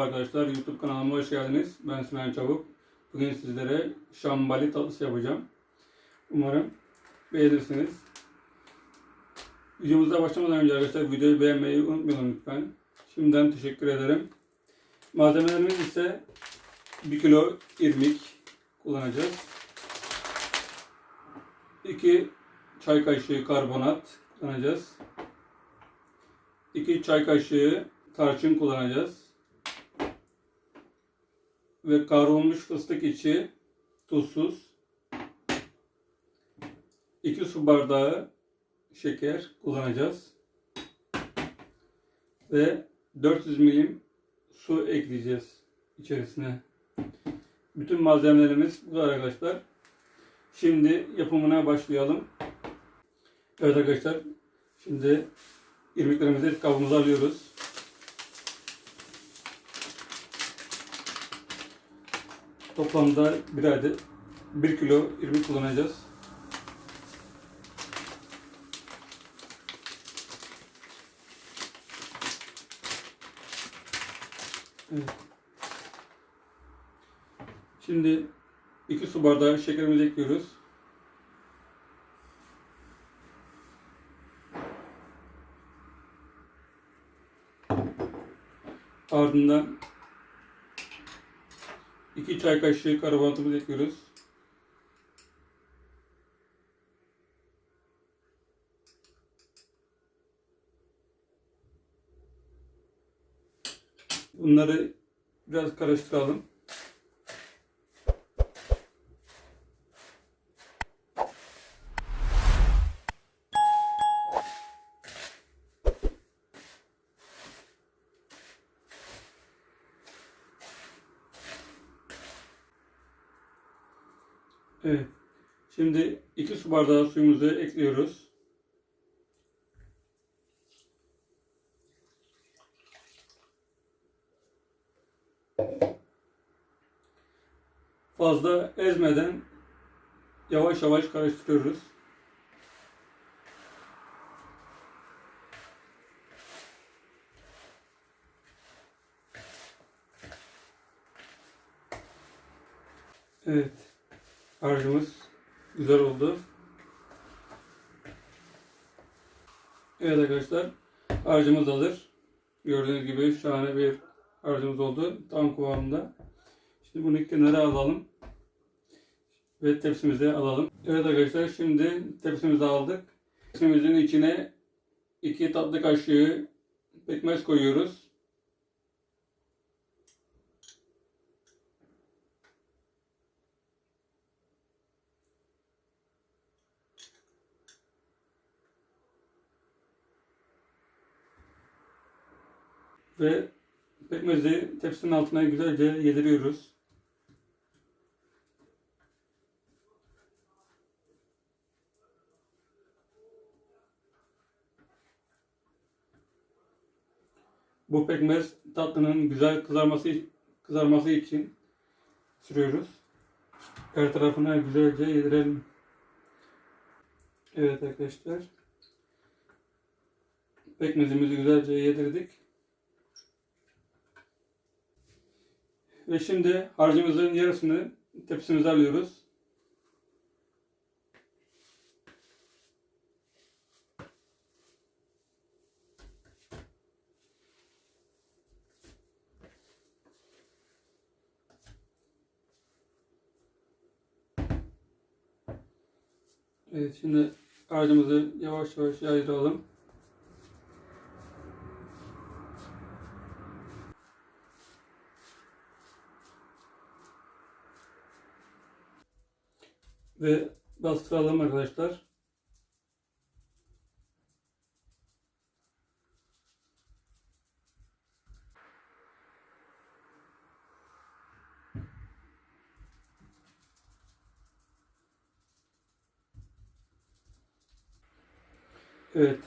Merhaba arkadaşlar, YouTube kanalıma hoş geldiniz. Ben Sinan Çabuk. Bugün sizlere şambali tatlısı yapacağım. Umarım beğenirsiniz. Videomuza başlamadan önce arkadaşlar videoyu beğenmeyi unutmayın lütfen. Şimdiden teşekkür ederim. Malzemelerimiz ise 1 kilo irmik kullanacağız. 2 çay kaşığı karbonat kullanacağız. 2 çay kaşığı tarçın kullanacağız. Ve kavrulmuş fıstık içi tuzsuz. 2 su bardağı şeker kullanacağız. Ve 400 milim su ekleyeceğiz içerisine. Bütün malzemelerimiz bu arkadaşlar. Şimdi yapımına başlayalım. Evet arkadaşlar. Şimdi irmiklerimizi kabımıza alıyoruz. Toplamda bir adet 1 kilo irmik kullanacağız. Evet. Şimdi 2 su bardağı şekerimizi ekliyoruz. Ardından 2 çay kaşığı karbonatımızı ekliyoruz. Bunları biraz karıştıralım. Evet. Şimdi 2 su bardağı suyumuzu ekliyoruz. Fazla ezmeden yavaş yavaş karıştırıyoruz. Evet. Harcımız güzel oldu. Evet arkadaşlar. Harcımız hazır. Gördüğünüz gibi şahane bir harcımız oldu. Tam kıvamında. Şimdi bunu kenara alalım. Ve tepsimize alalım. Evet arkadaşlar şimdi tepsimizi aldık. Tepsimizin içine 2 tatlı kaşığı pekmez koyuyoruz. Ve pekmezi tepsinin altına güzelce yediriyoruz. Bu pekmez tatlının güzel kızarması kızarması için sürüyoruz. Her tarafına güzelce yedirelim. Evet arkadaşlar. Pekmezimizi güzelce yedirdik. Ve şimdi harcımızın yarısını tepsimize alıyoruz. Evet şimdi harcımızı yavaş yavaş yaydıralım. Ve bastıralım arkadaşlar. Evet.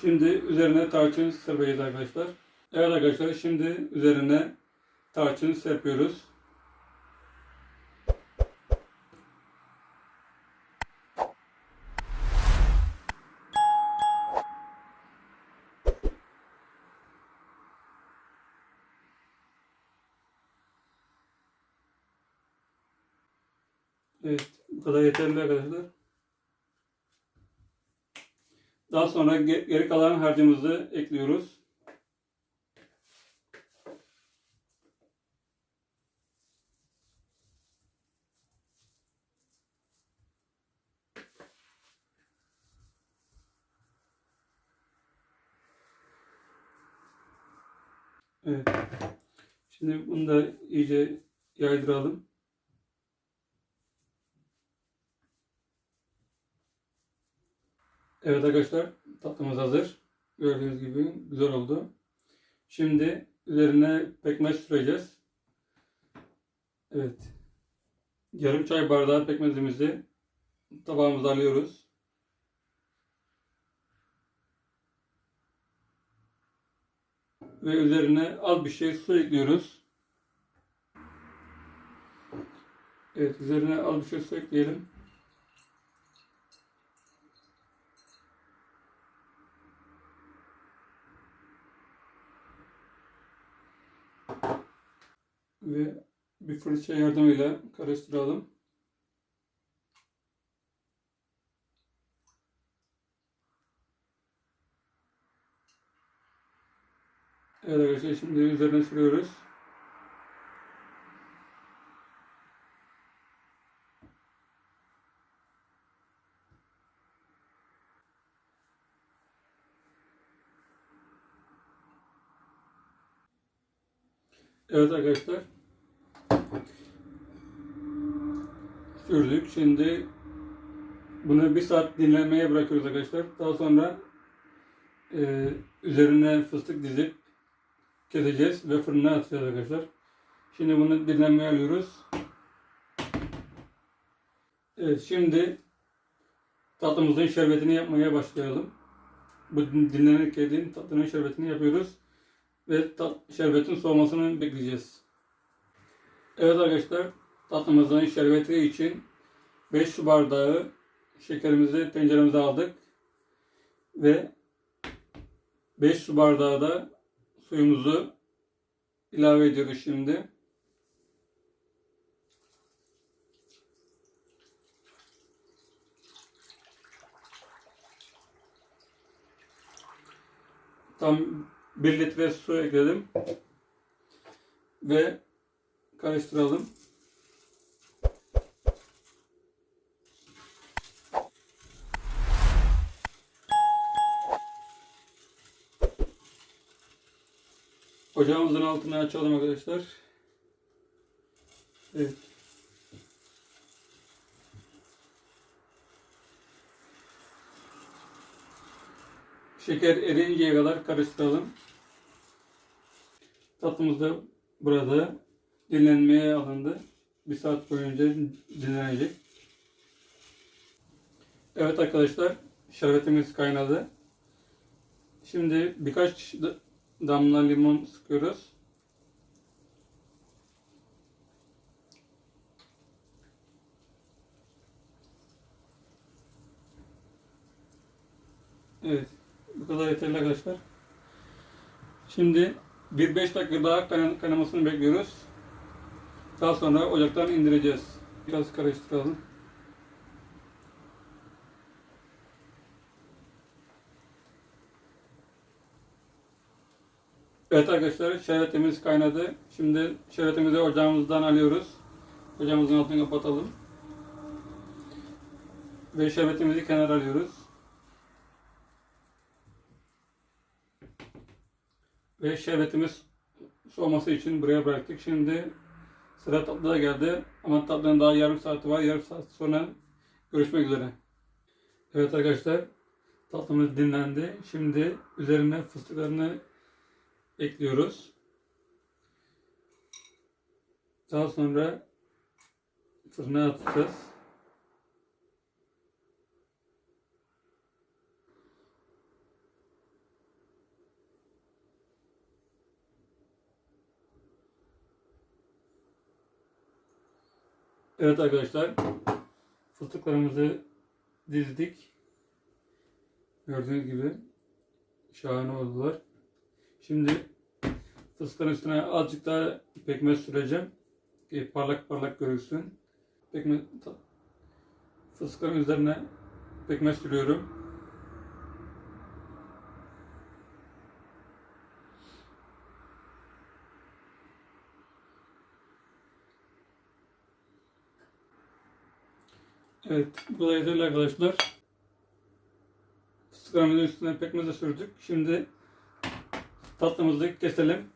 Şimdi üzerine tarçın serpeceğiz arkadaşlar. Evet arkadaşlar şimdi üzerine tarçın serpiyoruz. Evet, bu kadar yeterli arkadaşlar. Daha sonra ge- geri kalan harcımızı ekliyoruz. Evet. Şimdi bunu da iyice yaydıralım. Evet arkadaşlar tatlımız hazır. Gördüğünüz gibi güzel oldu. Şimdi üzerine pekmez süreceğiz. Evet. Yarım çay bardağı pekmezimizi tabağımıza alıyoruz. Ve üzerine az bir şey su ekliyoruz. Evet üzerine az bir şey su ekleyelim. Ve bir fırça yardımıyla karıştıralım. Evet arkadaşlar şimdi üzerine sürüyoruz. Evet arkadaşlar. Sürdük. Şimdi bunu bir saat dinlenmeye bırakıyoruz arkadaşlar. Daha sonra e, üzerine fıstık dizip keseceğiz ve fırına atacağız arkadaşlar. Şimdi bunu dinlenmeye alıyoruz. Evet şimdi tatlımızın şerbetini yapmaya başlayalım. Bu din- dinlenirken tatlının şerbetini yapıyoruz ve tat, şerbetin soğumasını bekleyeceğiz. Evet arkadaşlar tatlımızın şerbeti için 5 su bardağı şekerimizi tenceremize aldık ve 5 su bardağı da suyumuzu ilave ediyoruz şimdi. Tam 1 litre su ekledim. Ve karıştıralım. Ocağımızın altını açalım arkadaşlar. Evet. Şeker erinceye kadar karıştıralım. Tatlımız da burada dinlenmeye alındı. Bir saat boyunca dinlenecek. Evet arkadaşlar şerbetimiz kaynadı. Şimdi birkaç damla limon sıkıyoruz. Evet. Bu kadar yeterli arkadaşlar. Şimdi bir 5 dakika daha kayna- kaynamasını bekliyoruz. Daha sonra ocaktan indireceğiz. Biraz karıştıralım. Evet arkadaşlar şerbetimiz kaynadı. Şimdi şerbetimizi ocağımızdan alıyoruz. Ocağımızın altını kapatalım. Ve şerbetimizi kenara alıyoruz. Ve şerbetimiz soğuması için buraya bıraktık. Şimdi sıra tatlıda geldi. Ama tatlının daha yarım saati var. Yarım saat sonra görüşmek üzere. Evet arkadaşlar tatlımız dinlendi. Şimdi üzerine fıstıklarını ekliyoruz. Daha sonra fırına atacağız. Evet arkadaşlar fıstıklarımızı dizdik. Gördüğünüz gibi şahane oldular. Şimdi fıstığın üstüne azıcık daha pekmez süreceğim. Ki parlak parlak görünsün. Pekmez, fıstıkların üzerine pekmez sürüyorum. Evet, bu da arkadaşlar. Fıstıklarımızın üstüne pekmez de sürdük. Şimdi tatlımızı keselim.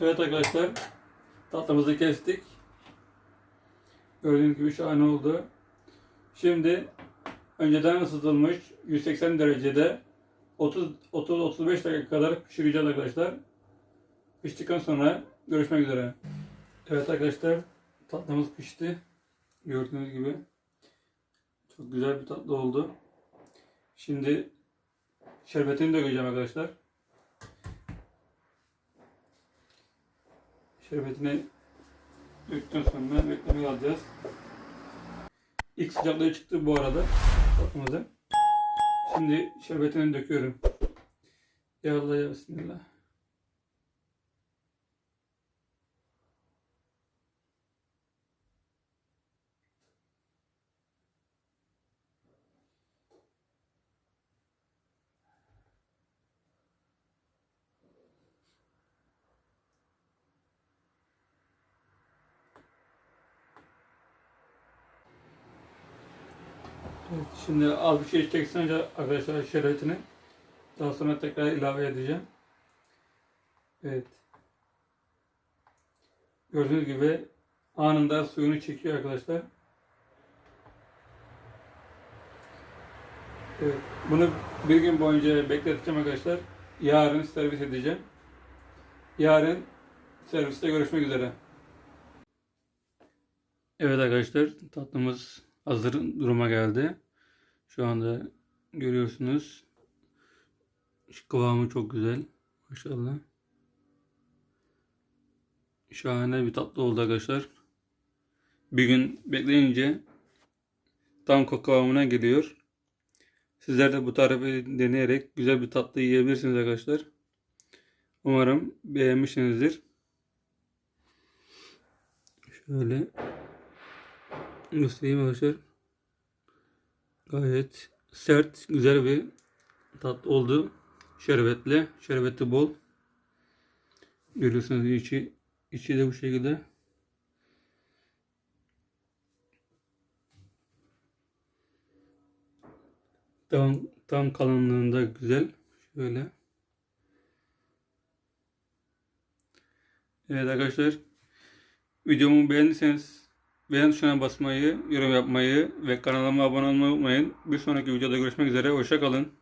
Evet arkadaşlar, tatlımızı kestik. Gördüğünüz gibi şahane oldu. Şimdi önceden ısıtılmış 180 derecede 30-35 dakika kadar pişireceğiz arkadaşlar. Piştikten sonra görüşmek üzere. Evet arkadaşlar, tatlımız pişti. Gördüğünüz gibi çok güzel bir tatlı oldu. Şimdi şerbetini dökeceğim arkadaşlar. Şerbetini döktükten sonra beklemeye alacağız. İlk sıcaklığı çıktı bu arada tatlımızın. Şimdi şerbetini döküyorum. Ya Allah ya Bismillah. Evet, şimdi az bir şey çeksin arkadaşlar şerbetini. Daha sonra tekrar ilave edeceğim. Evet. Gördüğünüz gibi anında suyunu çekiyor arkadaşlar. Evet. Bunu bir gün boyunca bekleteceğim arkadaşlar. Yarın servis edeceğim. Yarın serviste görüşmek üzere. Evet arkadaşlar tatlımız hazır duruma geldi. Şu anda görüyorsunuz. Kıvamı çok güzel. Maşallah. Şahane bir tatlı oldu arkadaşlar. Bir gün bekleyince tam kıvamına geliyor. Sizler de bu tarifi deneyerek güzel bir tatlı yiyebilirsiniz arkadaşlar. Umarım beğenmişsinizdir. Şöyle göstereyim arkadaşlar. Gayet sert, güzel bir tat oldu. Şerbetli, şerbeti bol. Görüyorsunuz içi, içi de bu şekilde. Tam, tam kalınlığında güzel. Şöyle. Evet arkadaşlar. Videomu beğendiyseniz beğen tuşuna basmayı, yorum yapmayı ve kanalıma abone olmayı unutmayın. Bir sonraki videoda görüşmek üzere. Hoşçakalın.